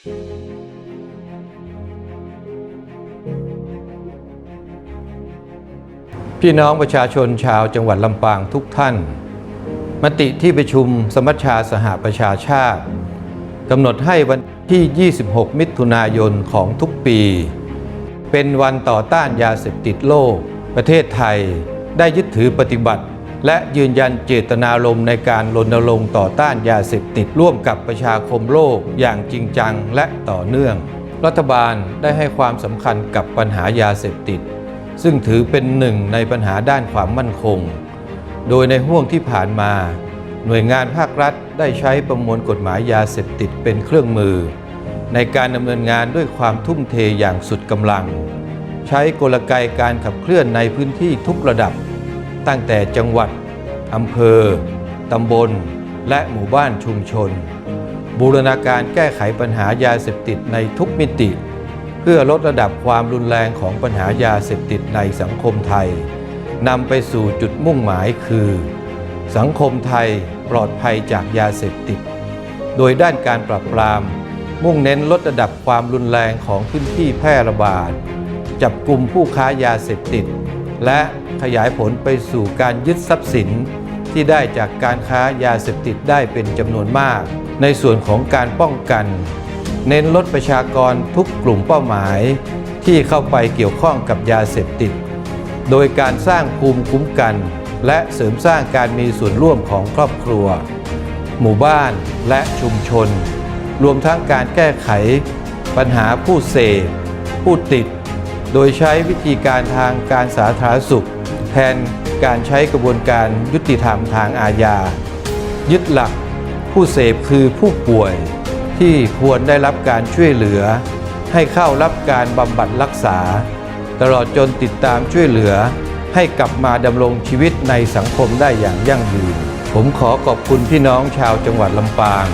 พี่น้องประชาชนชาวจังหวัดลำปางทุกท่าน มติที่ประชุมสมัชชาสหประชาชาติกำหนดให้วันที่ 26 มิถุนายนของทุกปี เป็นวันต่อต้านยาเสพติดโลก ประเทศไทยได้ยึดถือปฏิบัติ และยืนยันเจตนารมณ์ในการรณรงค์ต่อต้านยาเสพติดร่วมกับประชาคมโลกอย่างจริงจังและต่อเนื่อง รัฐบาลได้ให้ความสำคัญกับปัญหายาเสพติด ซึ่งถือเป็นหนึ่งในปัญหาด้านความมั่นคง โดยในห่วงที่ผ่านมา หน่วยงานภาครัฐได้ใช้ประมวลกฎหมายยาเสพติดเป็นเครื่องมือ ในการดำเนินงานด้วยความทุ่มเทอย่างสุดกำลัง ใช้กลไกการขับเคลื่อนในพื้นที่ทุกระดับ ตั้งแต่จังหวัด อำเภอ ตำบล และหมู่บ้านชุมชน บูรณาการแก้ไขปัญหายาเสพติดในทุกมิติ เพื่อลดระดับความรุนแรงของปัญหายาเสพติดในสังคมไทยนำไปสู่จุดมุ่งหมายคือ สังคมไทยปลอดภัยจากยาเสพติด โดยด้านการปราบปราม มุ่งเน้นลดระดับความรุนแรงของพื้นที่แพร่ระบาด จับกลุ่มผู้ค้ายาเสพติด และ ขยายผลไปสู่การยึดทรัพย์สิน ที่ได้จากการค้ายาเสพติดได้เป็นจำนวนมาก ในส่วนของการป้องกัน เน้นลดประชากรทุกกลุ่มเป้าหมาย ที่เข้าไปเกี่ยวข้องกับยาเสพติด โดยการสร้างภูมิคุ้มกัน และเสริมสร้างการมีส่วนร่วมของครอบครัว หมู่บ้านและชุมชน รวมทั้งการแก้ไข ปัญหาผู้เสพผู้ติดโดยใช้วิธีการทางการสาธารณสุข แทนการใช้กระบวนการยุติธรรมทางอาญา ยึดหลักผู้เสพคือผู้ป่วย ที่ควรได้รับการช่วยเหลือ ให้เข้ารับการบำบัดรักษา ตลอดจนติดตามช่วยเหลือ ให้กลับมาดำรงชีวิตในสังคมได้อย่างยั่งยืน ผมขอขอบคุณพี่น้องชาวจังหวัดลำปาง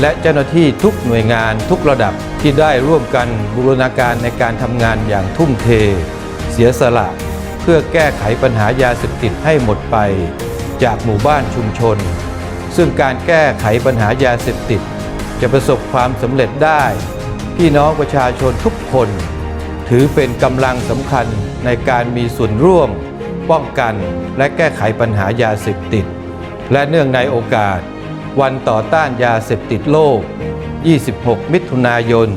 และเจ้าหน้าที่ทุกหน่วยงานทุกระดับที่ได้ร่วมกันบูรณาการในการทำงานอย่างทุ่มเท เสียสละ พื่อแก้ไขปัญหายาเสพติดให้หมดไป จากหมู่บ้านชุมชน ซึ่งการแก้ไขปัญหายาเสพติด จะประสบความสำเร็จได้ พี่น้องประชาชนทุกคน ถือเป็นกำลังสำคัญในการมีส่วนร่วม ป้องกันและแก้ไขปัญหายาเสพติด และเนื่องในโอกาส วันต่อต้านยาเสพติดโลก 26 มิถุนายน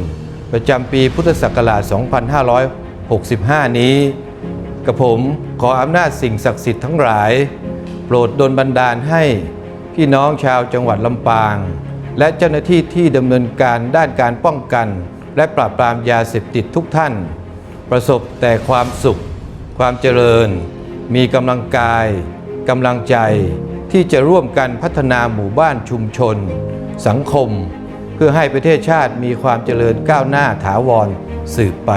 ประจำปีพุทธศักราช 2565 นี้ กระผมขออำนาจสิ่งศักดิ์สิทธิ์ทั้งหลาย โปรดดลบันดาลให้พี่น้องชาวจังหวัดลำปาง และเจ้าหน้าที่ที่ดำเนินการด้านการป้องกัน และปราบปรามยาเสพติดทุกท่าน ประสบแต่ความสุข ความเจริญ มีกำลังกายกำลังใจที่จะร่วมกันพัฒนาหมู่บ้านชุมชน สังคม เพื่อให้ประเทศชาติมีความเจริญก้าวหน้าถาวรสืบไป